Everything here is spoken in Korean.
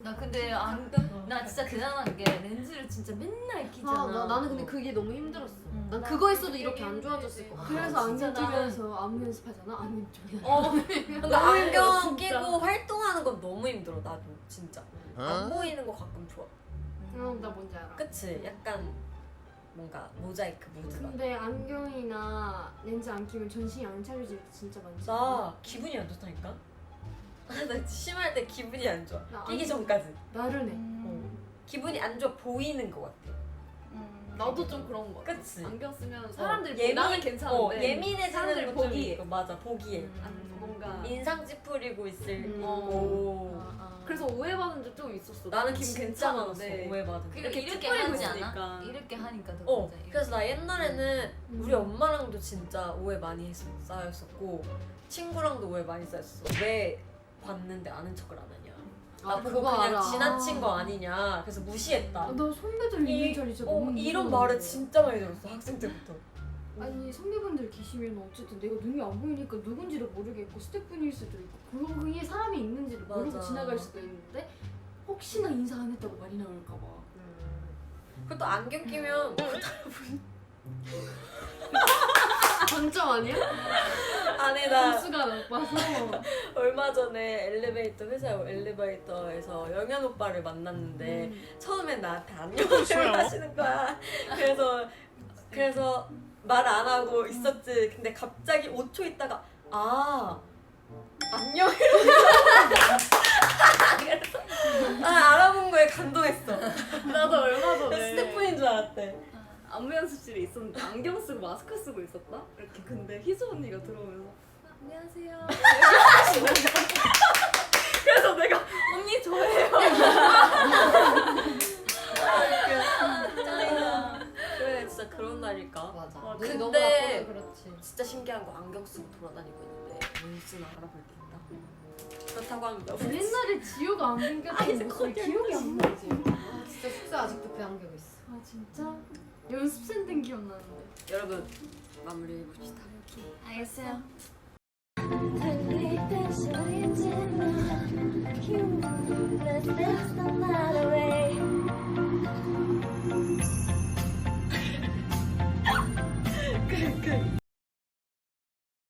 나 근데 안, 나 진짜 대단한 게 렌즈를 진짜 맨날 끼잖아. 아, 나, 나는 근데 그게 너무 힘들었어. 응. 난 그거 했어도 이렇게 안 좋아졌을 것 같아. 그래서 진짜 안경 끼면서 안무 연습하잖아. 안경 좀. 어, 너무 안경 힘들어, 진짜. 끼고 활동하는 건 너무 힘들어 나도 진짜 안 보이는 거 가끔 좋아 응, 나 뭔지 알아. 그치 약간 뭔가 모자이크 모드가 근데 안경이나 렌즈 안 끼면 정신이 안 차려질 때 진짜 많지. 나 기분이 안 좋다니까 나 심할 때 기분이 안 좋아 나 끼기 안경- 전까지 나른해. 음. 기분이 안 좋아 보이는 것 같아 음. 나도 좀 그런 거. 같아. 그치 안경 쓰면 사람들이 어, 보기 나는 괜찮은데 어, 예민해지는 사람들 것좀 보기에. 있고 맞아 보기에 음. 안- 뭔가 인상 찌푸리고 있을 음. 오. 아, 아. 그래서 오해받은 적 좀 있었어. 나는 기분 진짜 괜찮은데. 오해받은 거. 이렇게 이렇게 찌푸리고 하지 있으니까. 않아? 이렇게 하니까 더어 진짜 그래서 나 옛날에는 음. 우리 엄마랑도 진짜 오해 많이 했, 쌓였었고 친구랑도 오해 많이 쌓였어 왜 봤는데 아는 척을 안 하냐 나 아, 보고 그거 그냥 알아. 지나친 거 아니냐 그래서 무시했다 아, 나 선배들 이- 있는 자리 진짜 어, 너무 이런 무서워. 말을 진짜 많이 들었어 학생 때부터 아니 선배분들 계시면 어쨌든 내가 눈이 안 보이니까 누군지를 모르겠고 스태프분일 수도 있고 그거 그게 사람이 있는지를 모르고 맞아. 지나갈 수도 있는데 혹시나 인사 안 했다고 말이 나올까 봐. 그것도 안경 끼면 장점 아니야? 아니 나 점수가 나빠서. 얼마 전에 엘리베이터 회사 엘리베이터에서 영현 오빠를 만났는데 음. 처음엔 나한테 안녕을 하시는 거야. 그래서 그래서 말 안 하고 있었지. 근데 갑자기 5초 있다가 아 안녕 이러고 그래서 아 알아본 거에 감동했어. 나도 얼마 전에 스태프인 줄 알았대. 안무 연습실에 있었는데 안경 쓰고 마스크 쓰고 있었다? 이렇게 근데 희수 언니가 들어오면서 아, 안녕하세요 그래서 내가 언니 저예요. 그래 진짜 그런 날일까. 맞아 어, 눈이 근데- 너무 아파서 그렇지 진짜 신기한 거 안경 쓰고 돌아다니고 있는데 왠지는 알아볼 때 있다. 그렇다고 하면 너무 옛날에 지효가 안경 꼈던 모습이 기억이 안 나지. 아 진짜 숙소 아직도 그 안경 있어 아 진짜? 연습생 땐 기억 나는데. 여러분 마무리해 봅시다. 알겠어요.